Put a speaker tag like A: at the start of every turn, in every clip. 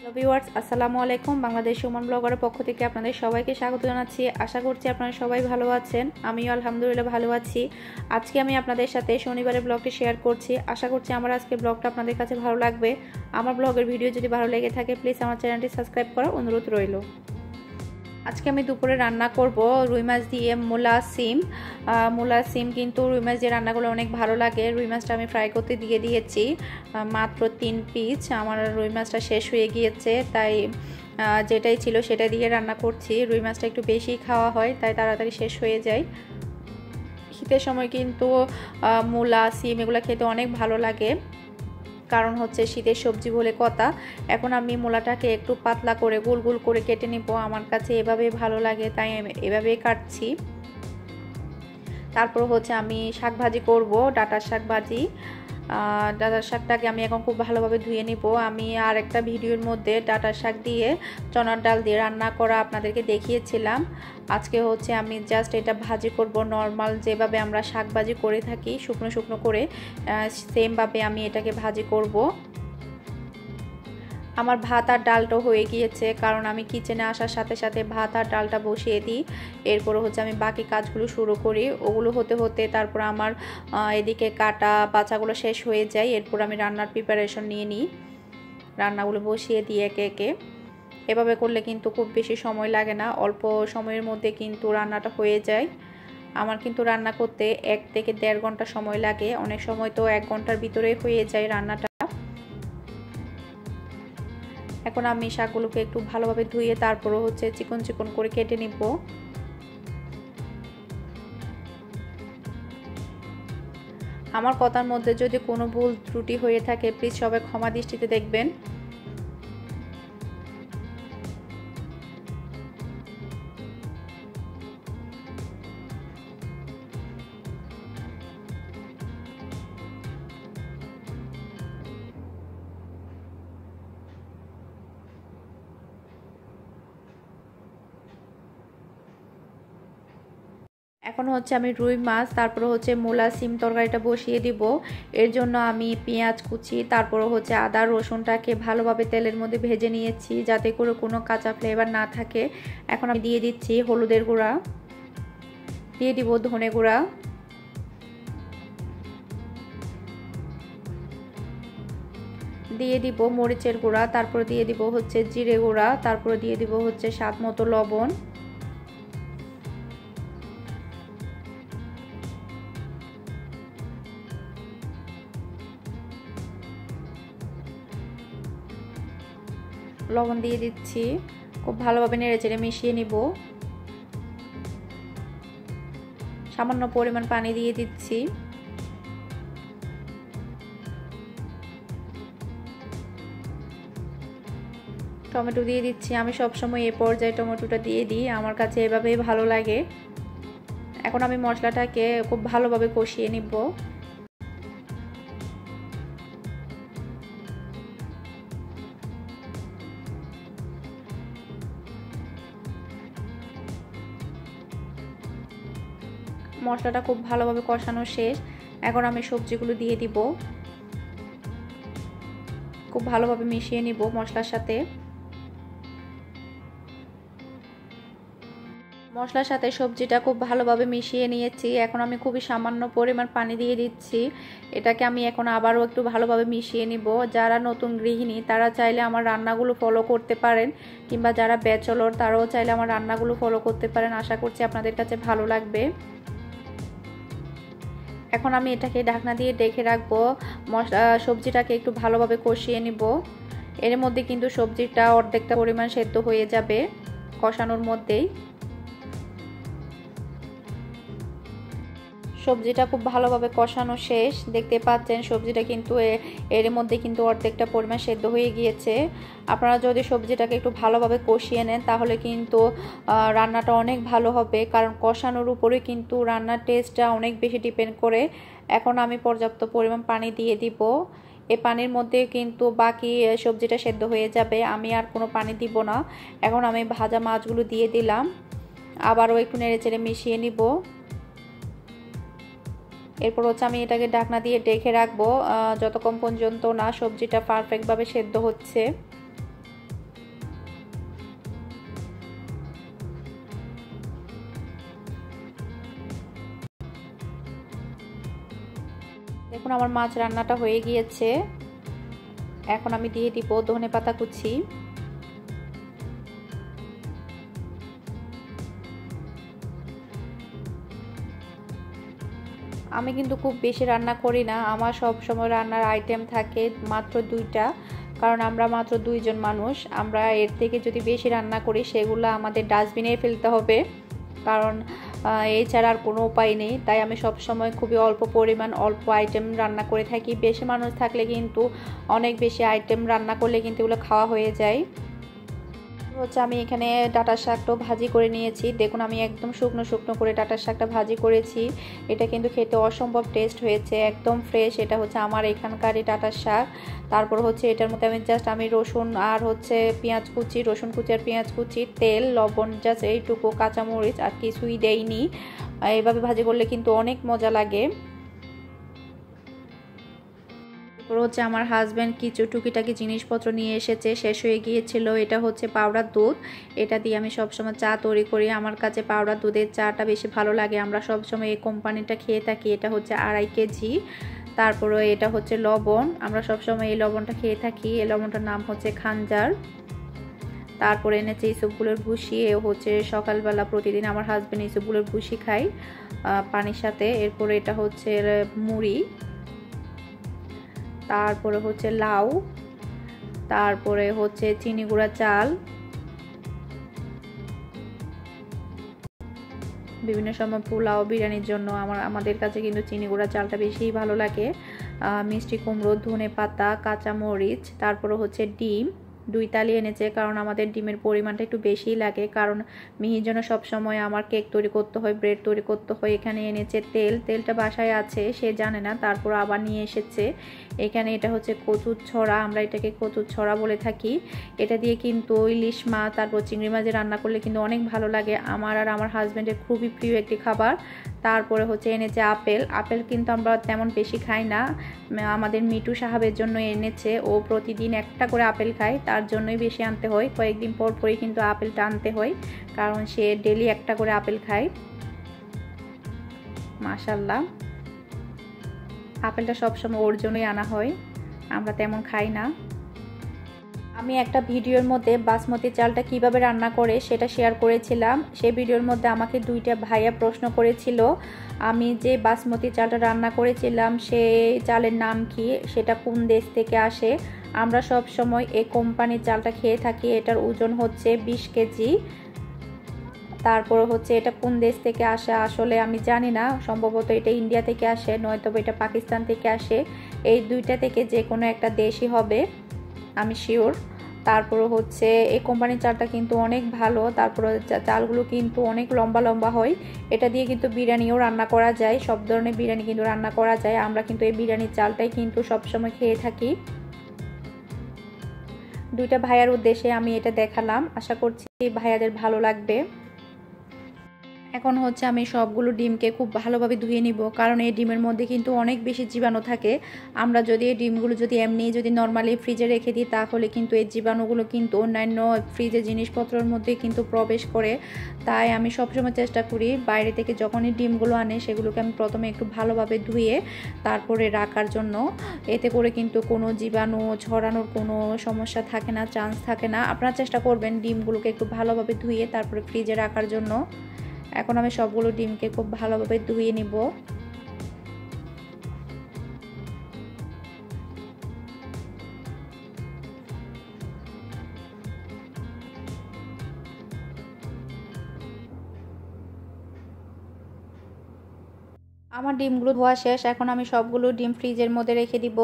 A: Hello viewers আসসালামু আলাইকুম বাংলাদেশ সুমন ব্লগারের পক্ষ থেকে আপনাদের সবাইকে স্বাগত জানাচ্ছি। আশা করছি আপনারা সবাই ভালো আছেন। আমিও আলহামদুলিল্লাহ ভালো আছি। আজকে আমি আপনাদের সাথে শনিবারের ব্লগটি শেয়ার করছি। আশা করছি আমার আজকে ব্লগটা আপনাদের কাছে ভালো লাগবে। আমার ব্লগের ভিডিও যদি ভালো লেগে থাকে প্লিজ আমার চ্যানেলটি সাবস্ক্রাইব করার অনুরোধ রইল। আজকে আমি দুপুরে রান্না করব রুই মাছ দিয়ে মূলা সিম। মূলা সিম কিন্তু রুই মাছ দিয়ে রান্নাগুলো অনেক ভালো লাগে। রুই মাছটা আমি ফ্রাই করতে দিয়ে দিয়েছি মাত্র তিন পিস আমার রুই মাছটা শেষ হয়ে গিয়েছে, তাই যেটাই ছিল সেটা দিয়ে রান্না করছি। রুই মাছটা একটু বেশি খাওয়া হয়, তাই তাড়াতাড়ি শেষ হয়ে যায়। শীতের সময় কিন্তু মূলা, সিম এগুলো খেতে অনেক ভালো লাগে। কারণ হচ্ছে শীতের সবজি বলে কথা। এখন আমি মূলাটাকে একটু পাতলা করে গোল গোল করে কেটে নিব। আমার কাছে এভাবে ভালো লাগে, তাই এভাবে কাটছি। তারপর হচ্ছে আমি শাক ভাজি করব, ডাটার শাক ভাজি ডাটার শাকটাকে আমি এখন খুব ভালোভাবে ধুয়ে নিব। আমি আর একটা ভিডিওর মধ্যে ডাটার শাক দিয়ে চনার ডাল দিয়ে রান্না করা আপনাদেরকে দেখিয়েছিলাম। আজকে হচ্ছে আমি জাস্ট এটা ভাজি করব নর্মাল যেভাবে আমরা শাক ভাজি করে থাকি, শুকনো শুকনো করে সেমভাবে আমি এটাকে ভাজি করব। আমার ভাত আর ডালটা হয়ে গিয়েছে, কারণ আমি কিচেনে আসার সাথে সাথে ভাত আর ডালটা বসিয়ে দিই। এরপরে হচ্ছে আমি বাকি কাজগুলো শুরু করি। ওগুলো হতে হতে তারপর আমার এদিকে কাটা বাচ্চাগুলো শেষ হয়ে যায়। এরপর আমি রান্নার প্রিপারেশন নিয়ে নিই। রান্নাগুলো বসিয়ে দিই একে একে। এভাবে করলে কিন্তু খুব বেশি সময় লাগে না। অল্প সময়ের মধ্যে কিন্তু রান্নাটা হয়ে যায়। আমার কিন্তু রান্না করতে এক থেকে দেড় ঘণ্টা সময় লাগে। অনেক সময় তো এক ঘণ্টার ভিতরে হয়ে যায় রান্নাটা। এখন আমি শাকগুলোকে একটু ভালোভাবে ধুয়ে তারপরও হচ্ছে চিকন চিকন করে কেটে নিব। আমার কথার মধ্যে যদি কোনো ভুল ত্রুটি হয়ে থাকে প্লিজ সবাই ক্ষমা দৃষ্টিতে দেখবেন। এখন হচ্ছে আমি রুই মাছ, তারপরে হচ্ছে মূলা, সিম তরকারিটা বসিয়ে দিব। এর জন্য আমি পেঁয়াজ কুচি, তারপরে হচ্ছে আদা, রসুনটাকে ভালোভাবে তেলের মধ্যে ভেজে নিয়েছি যাতে করে কোনো কাঁচা ফ্লেভার না থাকে। এখন আমি দিয়ে দিচ্ছি হলুদের গুঁড়া। দিয়ে দিব ধনে গুঁড়া। দিয়ে দিব মরিচের গুঁড়া, তারপর দিয়ে দিব হচ্ছে জিরে গুঁড়া, তারপর দিয়ে দিব হচ্ছে স্বাদ মতো লবণ। লবণ দিয়ে দিচ্ছি। খুব ভালোভাবে নেড়ে চেড়ে মিশিয়ে নিব। সামান্য পরিমাণ পানি দিয়ে দিচ্ছি। টমেটো দিয়ে দিচ্ছি। আমি সবসময় এ পর্যায়ে টমেটোটা দিয়ে দিই। আমার কাছে এভাবেই ভালো লাগে। এখন আমি মশলাটাকে খুব ভালোভাবে কষিয়ে নিব। মশলাটা খুব ভালোভাবে কষানো শেষ। এখন আমি সবজিগুলো দিয়ে দিব। খুব ভালোভাবে মিশিয়ে নিব মশলার সাথে। মশলার সাথে সবজিটা খুব ভালোভাবে মিশিয়ে নিয়েছি। এখন আমি খুবই সামান্য পরিমাণ পানি দিয়ে দিচ্ছি। এটাকে আমি এখন আবারও একটু ভালোভাবে মিশিয়ে নিব। যারা নতুন গৃহিণী, তারা চাইলে আমার রান্নাগুলো ফলো করতে পারেন, কিংবা যারা ব্যাচলর তারাও চাইলে আমার রান্নাগুলো ফলো করতে পারেন। আশা করছি আপনাদের কাছে ভালো লাগবে। এখন আমি এটাকে ঢাকনা দিয়ে ডেকে রাখব। মশলা, সবজিটাকে একটু ভালোভাবে কষিয়ে নিব। এর মধ্যে কিন্তু সবজিটা অর্ধেকটা পরিমাণ সেদ্ধ হয়ে যাবে কষানোর মধ্যেই। সবজিটা খুব ভালোভাবে কষানো শেষ। দেখতে পাচ্ছেন, সবজিটা কিন্তু এর মধ্যে কিন্তু অর্ধেকটা পরিমাণ সেদ্ধ হয়ে গিয়েছে। আপনারা যদি সবজিটাকে একটু ভালোভাবে কষিয়ে নেন, তাহলে কিন্তু রান্নাটা অনেক ভালো হবে। কারণ কষানোর উপরে কিন্তু রান্নার টেস্টটা অনেক বেশি ডিপেন্ড করে। এখন আমি পর্যাপ্ত পরিমাণ পানি দিয়ে দিব। এ পানির মধ্যে কিন্তু বাকি সবজিটা সেদ্ধ হয়ে যাবে। আমি আর কোনো পানি দিব না। এখন আমি ভাজা মাছগুলো দিয়ে দিলাম। আবারও একটু নেড়ে চেড়ে মিশিয়ে নিব। এরপর হচ্ছে আমি এটাকে ঢাকনা দিয়ে ডেকে রাখব। যতক্ষণ পর্যন্ত না সবজিটা পারফেক্টভাবে সেদ্ধ হচ্ছে। দেখুন, আমার মাছ রান্নাটা হয়ে গিয়েছে। এখন আমি দিয়ে দিব ধনে পাতা কুচি। আমি কিন্তু খুব বেশি রান্না করি না। আমার সব সময় রান্নার আইটেম থাকে মাত্র দুইটা। কারণ আমরা মাত্র দুইজন মানুষ। আমরা এর থেকে যদি বেশি রান্না করি, সেগুলো আমাদের ডাস্টবিনে ফেলতে হবে। কারণ এছাড়া আর কোনো উপায় নেই। তাই আমি সব সময় খুবই অল্প পরিমাণ অল্প আইটেম রান্না করে থাকি। বেশি মানুষ থাকলে কিন্তু অনেক বেশি আইটেম রান্না করলে কিন্তু এগুলো খাওয়া হয়ে যায়। হচ্ছে আমি এখানে ডাটার শাকটাও ভাজি করে নিয়েছি। দেখুন, আমি একদম শুকনো শুকনো করে ডাটার শাকটা ভাজি করেছি। এটা কিন্তু খেতে অসম্ভব টেস্ট হয়েছে, একদম ফ্রেশ এটা হচ্ছে আমার এখানকারই ডাটার শাক। তারপর হচ্ছে এটার মধ্যে আমি জাস্ট আমি রসুন আর হচ্ছে পেঁয়াজ কুচি, রসুন কুচি আর পেঁয়াজ কুচি, তেল, লবণ জাস্ট এইটুকু, কাঁচামরিচ আর কিছুই দেয়নি এইভাবে ভাজি করলে কিন্তু অনেক মজা লাগে। তারপর হচ্ছে আমার হাজব্যান্ড কিছু টুকিটাকি জিনিসপত্র নিয়ে এসেছে, শেষ হয়ে গিয়েছিল। এটা হচ্ছে পাউডার দুধ। এটা দিয়ে আমি সবসময় চা তৈরি করি। আমার কাছে পাউডার দুধের চাটা বেশি ভালো লাগে। আমরা সবসময় এই কোম্পানিটা খেয়ে থাকি। এটা হচ্ছে আড়াই কেজি। তারপরে এটা হচ্ছে লবণ। আমরা সবসময় এই লবণটা খেয়ে থাকি। এই লবণটার নাম হচ্ছে খানজার। তারপরে এনেছে ইসবগুলোর এ হচ্ছে সকালবেলা প্রতিদিন আমার হাজব্যান্ড ইসবগুলোর ভুসি খাই পানির সাথে। এরপরে এটা হচ্ছে মুড়ি। তারপরে হচ্ছে লাউ, তারপরে হচ্ছে চিনি গুঁড়া চাল, বিভিন্ন সময় পোলাও বিরিয়ানির জন্য আমার, আমাদের কাছে কিন্তু চিনি গুঁড়া চালটা বেশিই ভালো লাগে। মিষ্টি কুমড়ো ধনে পাতা কাঁচামরিচ, তারপরে হচ্ছে ডিম। দুই তালি এনেছে, কারণ আমাদের ডিমের পরিমাণটা একটু বেশিই লাগে। কারণ মিহির জন্য সবসময় আমার কেক তৈরি করতে হয়, ব্রেড তৈরি করতে হয়, এখানে এনেছে তেল। তেলটা বাসায় আছে, সে জানে না, তারপর আবার নিয়ে এসেছে। এখানে এটা হচ্ছে কচুর ছড়া, আমরা এটাকে কচুর ছড়া বলে থাকি। এটা দিয়ে কিন্তু ইলিশ মাছ, তারপর চিংড়ি মাছ রান্না করলে কিন্তু অনেক ভালো লাগে। আমার আর আমার হাজব্যান্ডের খুবই প্রিয় একটি খাবার। তারপরে হচ্ছে এনেছে আপেল। আপেল কিন্তু আমরা তেমন বেশি খাই না। আমাদের মিটু সাহাবের জন্য এনেছে। ও প্রতিদিন একটা করে আপেল খায়, তার জন্যই বেশি আনতে হয়। কয়েকদিন পর পরই কিন্তু আপেলটা আনতে হয়, কারণ সে ডেলি একটা করে আপেল খায়। মাশাল্লাহ আপেলটা সবসময় ওর জন্যই আনা হয়। আমরা তেমন খাই না। আমি একটা ভিডিওর মধ্যে বাসমতি চালটা কীভাবে রান্না করে সেটা শেয়ার করেছিলাম। সেই ভিডিওর মধ্যে আমাকে দুইটা ভাইয়া প্রশ্ন করেছিল, আমি যে বাসমতি চালটা রান্না করেছিলাম সেই চালের নাম কি, সেটা কোন দেশ থেকে আসে? আমরা সব সময় এই কোম্পানির চালটা খেয়ে থাকি, এটার ওজন হচ্ছে বিশ কেজি। তারপর হচ্ছে এটা কোন দেশ থেকে আসে আসলে আমি জানি না, সম্ভবত এটা ইন্ডিয়া থেকে আসে নয়তো এটা পাকিস্তান থেকে আসে। এই দুইটা থেকে যে কোনো একটা দেশই হবে। আমি শিওর তারপরে হচ্ছে এই কোম্পানির চালটা কিন্তু অনেক ভালো তারপরে চালগুলো কিন্তু অনেক লম্বা লম্বা হয়। এটা দিয়ে কিন্তু বিরিয়ানিও রান্না করা যায়, সব ধরনের বিরিয়ানি কিন্তু রান্না করা যায়। আমরা কিন্তু এই বিরিয়ানির চালটাই কিন্তু সবসময় খেয়ে থাকি। দুইটা ভাইয়ার উদ্দেশ্যে আমি এটা দেখালাম। আশা করছি ভাইয়াদের ভালো লাগবে। এখন হচ্ছে আমি সবগুলো ডিমকে খুব ভালোভাবে ধুয়ে নিব, কারণ এই ডিমের মধ্যে কিন্তু অনেক বেশি জীবাণু থাকে। আমরা যদি এই ডিমগুলো যদি এমনি যদি নর্মালি ফ্রিজে রেখে দিই, তাহলে কিন্তু এই জীবাণুগুলো কিন্তু অন্যান্য ফ্রিজে জিনিসপত্রের মধ্যে কিন্তু প্রবেশ করে। তাই আমি সবসময় চেষ্টা করি বাইরে থেকে যখনই ডিমগুলো আনে, সেগুলোকে আমি প্রথমে একটু ভালোভাবে ধুয়ে তারপরে রাখার জন্য। এতে করে কিন্তু কোনো জীবাণু ছড়ানোর কোনো সমস্যা থাকে না চান্স থাকে না। আপনারা চেষ্টা করবেন ডিমগুলোকে একটু ভালোভাবে ধুয়ে তারপরে ফ্রিজে রাখার জন্য। এখন আমি সবগুলো ডিমকে খুব ভালোভাবে ধুয়ে নিব। আমার ডিমগুলো ধোয়া শেষ, এখন আমি সবগুলো ডিম ফ্রিজের মধ্যে রেখে দিব।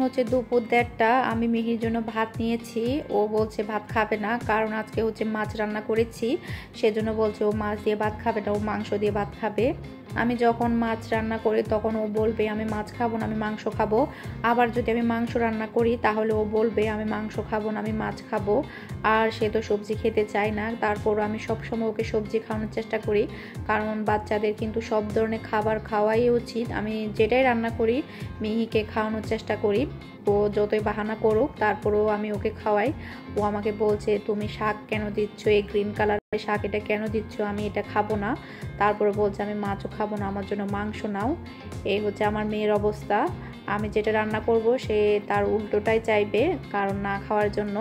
A: হচ্ছে দুপুর দেড়টা, আমি মিহির জন্য ভাত নিয়েছি। ও বলছে ভাত খাবে না, কারণ আজকে হচ্ছে মাছ রান্না করেছি। সেজন্য বলছে ও মাছ দিয়ে ভাত খাবে না, ও মাংস দিয়ে ভাত খাবে। আমি যখন মাছ রান্না করি তখন ও বলবে, আমি মাছ খাব না, আমি মাংস খাব। আবার যদি আমি মাংস রান্না করি তাহলে ও বলবে, আমি মাংস খাব না, আমি মাছ খাব। আর সে তো সবজি খেতে চায় না। তারপর আমি সবসময় ওকে সবজি খাওয়ানোর চেষ্টা করি। কারণ বাচ্চাদের কিন্তু সব ধরনের খাবার খাওয়াই উচিত। আমি যেটাই রান্না করি, মিহিকে খাওয়ানোর চেষ্টা করি। করি ও যতই বাহানা করুক, তারপরেও আমি ওকে খাওয়াই। ও আমাকে বলছে, তুমি শাক কেন দিচ্ছ? এই গ্রিন কালারের শাক এটা কেন দিচ্ছ? আমি এটা খাব না। তারপরে বলছে, আমি মাছও খাব না, আমার জন্য মাংস নাও। এই হচ্ছে আমার মেয়ের অবস্থা। আমি যেটা রান্না করব, সে তার উল্টোটাই চাইবে কারণ না খাওয়ার জন্য।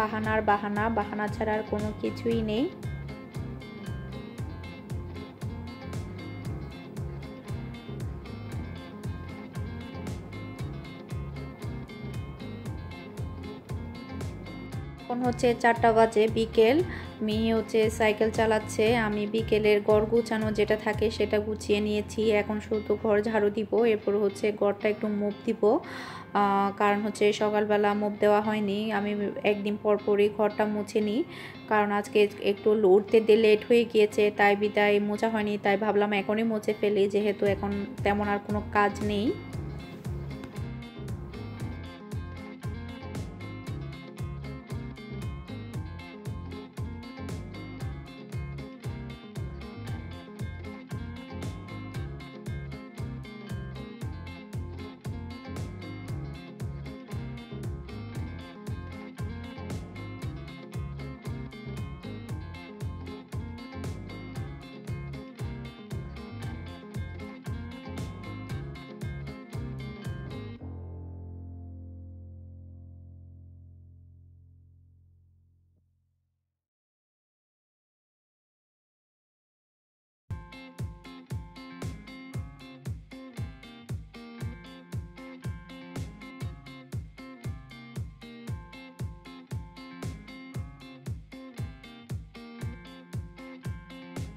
A: বাহানার বাহানা বাহানা ছাড়া আর কোনো কিছুই নেই। হচ্ছে চারটা বাজে, বিকেল। মেয়ে হচ্ছে সাইকেল চালাচ্ছে, আমি বিকেলের গড় গুছানো যেটা থাকে সেটা গুছিয়ে নিয়েছি। এখন শুধু ঘর ঝাড়ু দিব, এরপর হচ্ছে গড়টা একটু মুখ দিব। কারণ হচ্ছে সকালবেলা মুখ দেওয়া হয়নি। আমি একদিন পর পরই ঘরটা মুছে নিই। কারণ আজকে একটু উঠতে দিয়ে লেট হয়ে গিয়েছে, তাই বিদায় মোছা হয়নি। তাই ভাবলাম এখনই মুছে ফেলি, যেহেতু এখন তেমন আর কোনো কাজ নেই।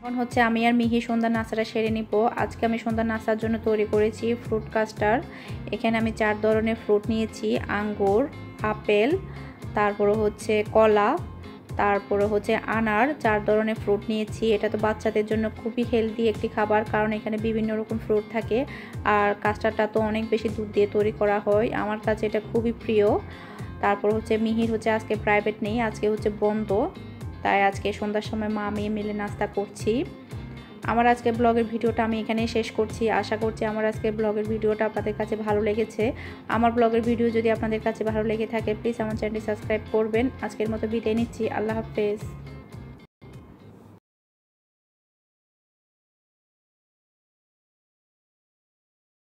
A: এখন হচ্ছে আমি আর মিহি সন্ধ্যা নাস্তাটা সেরে নিব। আজকে আমি সন্ধ্যা নাস্তার জন্য তৈরি করেছি ফ্রুট কাস্টার এখানে আমি চার ধরনের ফ্রুট নিয়েছি, আঙ্গুর, আপেল, তারপরে হচ্ছে কলা, তারপরে হচ্ছে আনার, চার ধরনের ফ্রুট নিয়েছি। এটা তো বাচ্চাদের জন্য খুবই হেলদি একটি খাবার, কারণ এখানে বিভিন্ন রকম ফ্রুট থাকে। আর কাস্টারটা তো অনেক বেশি দুধ দিয়ে তৈরি করা হয়। আমার কাছে এটা খুবই প্রিয়। তারপর হচ্ছে মিহির হচ্ছে আজকে প্রাইভেট নেই, আজকে হচ্ছে বন্ধ। তাই আজকে সন্ধ্যার সময় মা মেয়ে মিলে নাস্তা করছি। আমার আজকে ব্লগের ভিডিওটা আমি এখানেই শেষ করছি। আশা করছি আমার আজকে ব্লগের ভিডিওটা আপনাদের কাছে ভালো লেগেছে। আমার ব্লগের ভিডিও যদি আপনাদের কাছে ভালো লেগে থাকে প্লিজ আমার চ্যানেলটি সাবস্ক্রাইব করবেন। আজকের মতো বিদায় নিচ্ছি। আল্লাহ হাফেজ।